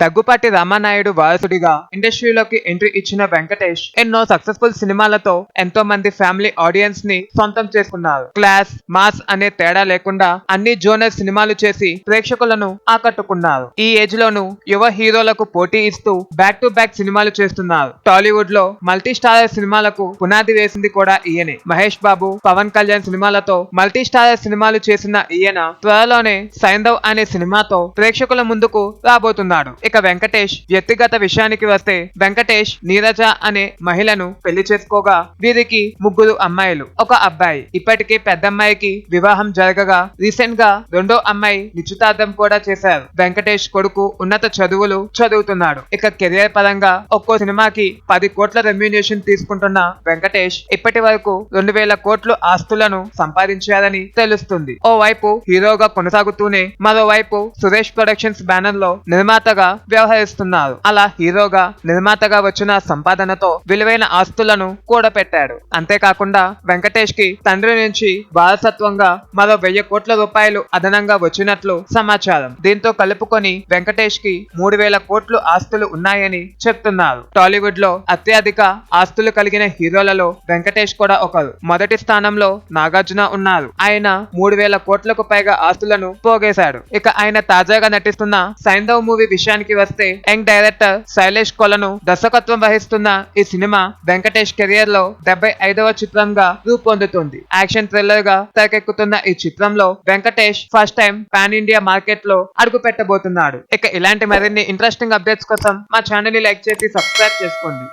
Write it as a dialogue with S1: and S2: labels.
S1: దగ్గుపాటి రామానాయుడు వారసుడిగా ఇండస్ట్రీలోకి ఎంట్రీ ఇచ్చిన వెంకటేష్ ఎన్నో సక్సెస్ఫుల్ సినిమాలతో ఎంతో మంది ఫ్యామిలీ ఆడియన్స్ని సొంతం చేసుకున్నారు. క్లాస్ మాస్ అనే తేడా లేకుండా అన్ని జోనర్ సినిమాలు చేసి ప్రేక్షకులను ఆకట్టుకున్నారు. ఈ ఏజ్ లోను యువ హీరోలకు పోటీ ఇస్తూ బ్యాక్ టు బ్యాక్ సినిమాలు చేస్తున్నారు. టాలీవుడ్లో మల్టీ స్టారర్ సినిమాలకు పునాది వేసింది కూడా ఈయనే. మహేష్ బాబు పవన్ కళ్యాణ్ సినిమాలతో మల్టీ స్టారర్ సినిమాలు చేసిన ఈయన త్వరలోనే సైందవ్ అనే సినిమాతో ప్రేక్షకుల ముందుకు రాబోతున్నాడు. ఇక వెంకటేష్ వ్యక్తిగత విషయానికి వస్తే వెంకటేష్ నీరజ అనే మహిళను పెళ్ళి చేసుకోగా వీరికి ముగ్గురు అమ్మాయిలు. ఒక అబ్బాయి. ఇప్పటికే పెద్దమ్మాయికి వివాహం జరగగా రీసెంట్గా రెండో అమ్మాయి నిశ్చితార్థం కూడా చేశారు. వెంకటేష్ కొడుకు ఉన్నత చదువులు చదువుతున్నాడు. ఇక కెరియర్ పరంగా ఒక్కో సినిమాకి పది కోట్ల రెమ్యూనేషన్ తీసుకుంటున్న వెంకటేష్ ఇప్పటి వరకు రెండు వేల కోట్లు ఆస్తులను సంపాదించారని తెలుస్తుంది. ఓ వైపు హీరోగా కొనసాగుతూనే మరోవైపు సురేష్ ప్రొడక్షన్స్ బ్యానర్లో నిర్మాతగా వ్యవహరిస్తున్నారు అలా హీరోగా నిర్మాతగా వచ్చిన సంపాదనతో విలువైన ఆస్తులను కూడపెట్టాడు అంతేకాకుండా వెంకటేష్కి తండ్రి నుంచి వారసత్వంగా మరో వెయ్యి కోట్ల రూపాయలు అదనంగా వచ్చినట్లు సమాచారం. దీంతో కలుపుకొని వెంకటేష్కి మూడు వేల కోట్లు ఆస్తులు ఉన్నాయని చెప్తున్నారు. టాలీవుడ్లో అత్యధిక ఆస్తులు కలిగిన హీరోలలో వెంకటేష్ కూడా ఒకరు. మొదటి స్థానంలో నాగార్జున ఉన్నారు. ఆయన మూడు వేల కోట్లకు పైగా ఆస్తులను పోగేశాడు. ఇక ఆయన తాజాగా నటిస్తున్న సైంధవ్ మూవీ విషయానికి వస్తే యంగ్ డైరెక్టర్ శైలేష్ కొలను దర్శకత్వం వహిస్తున్న ఈ సినిమా వెంకటేష్ కెరియర్లో డెబ్బై ఐదవ చిత్రంగా రూపొందుతుంది. యాక్షన్ థ్రిల్లర్గా తెరకెక్కుతున్న ఈ చిత్రంలో Venkatesh first time pan India మార్కెట్లో అడుగు పెట్టబోతున్నాడు. ఇక ఇలాంటి మరిన్ని ఇంట్రెస్టింగ్ అప్డేట్స్ కోసం మా ఛానల్ని లైక్ చేసి సబ్స్క్రైబ్ చేసుకోండి.